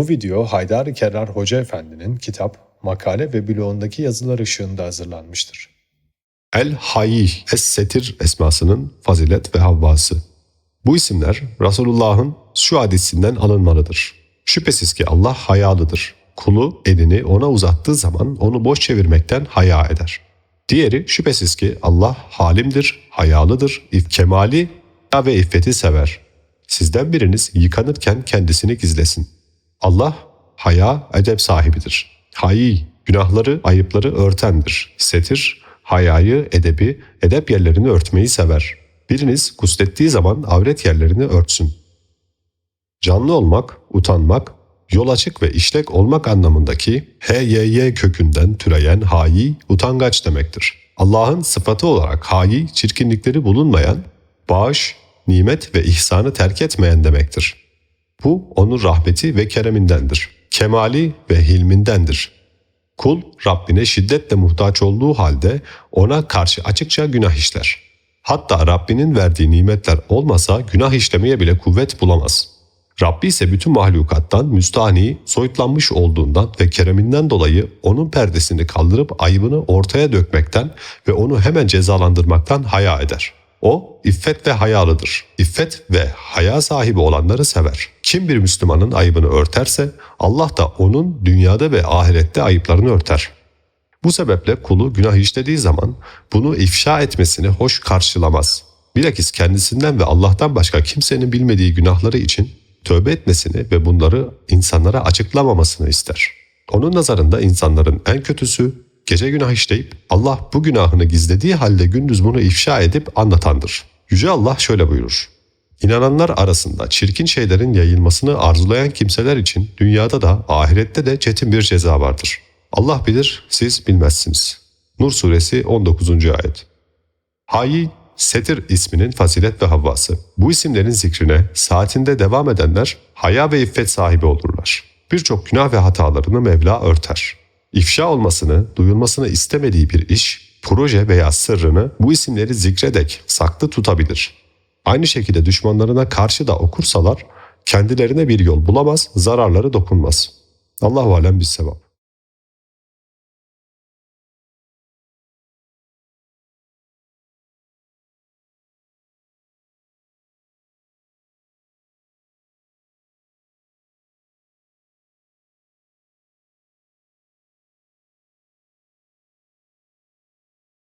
Bu video Haydar Kerrar Hoca Efendi'nin kitap, makale ve blogundaki yazılar ışığında hazırlanmıştır. El Hayy Es-Setir esmasının fazilet ve havvası. Bu isimler Resulullah'ın şu hadisinden alınmalıdır. Şüphesiz ki Allah hayalıdır. Kulu elini ona uzattığı zaman onu boş çevirmekten haya eder. Diğeri şüphesiz ki Allah halimdir, hayalıdır, kemali ve iffeti sever. Sizden biriniz yıkanırken kendisini gizlesin. Allah haya edep sahibidir. Hayi günahları, ayıpları örtendir. Setir hayayı, edebi, edep yerlerini örtmeyi sever. Biriniz guslettiği zaman avret yerlerini örtsün. Canlı olmak, utanmak, yol açık ve işlek olmak anlamındaki HYY kökünden türeyen hayi, utangaç demektir. Allah'ın sıfatı olarak hayi, çirkinlikleri bulunmayan, bağış, nimet ve ihsanı terk etmeyen demektir. Bu onun rahmeti ve keremindendir. Kemali ve hilmindendir. Kul Rabbine şiddetle muhtaç olduğu halde ona karşı açıkça günah işler. Hatta Rabbinin verdiği nimetler olmasa günah işlemeye bile kuvvet bulamaz. Rabbi ise bütün mahlukattan müstahni, soyutlanmış olduğundan ve kereminden dolayı onun perdesini kaldırıp ayıbını ortaya dökmekten ve onu hemen cezalandırmaktan haya eder. O iffet ve hayalıdır. İffet ve haya sahibi olanları sever. Kim bir Müslümanın ayıbını örterse Allah da onun dünyada ve ahirette ayıplarını örter. Bu sebeple kulu günah işlediği zaman bunu ifşa etmesini hoş karşılamaz. Bilakis kendisinden ve Allah'tan başka kimsenin bilmediği günahları için tövbe etmesini ve bunları insanlara açıklamamasını ister. Onun nazarında insanların en kötüsü gece günah işleyip Allah bu günahını gizlediği halde gündüz bunu ifşa edip anlatandır. Yüce Allah şöyle buyurur. İnananlar arasında çirkin şeylerin yayılmasını arzulayan kimseler için dünyada da ahirette de çetin bir ceza vardır. Allah bilir, siz bilmezsiniz. Nur suresi 19. ayet. Hayi, Setir isminin fazilet ve havvası. Bu isimlerin zikrine saatinde devam edenler haya ve iffet sahibi olurlar. Birçok günah ve hatalarını Mevla örter. İfşa olmasını, duyulmasını istemediği bir iş, proje veya sırrını bu isimleri zikredek saklı tutabilir. Aynı şekilde düşmanlarına karşı da okursalar kendilerine bir yol bulamaz, zararları dokunmaz. Allahu alem bis sevap.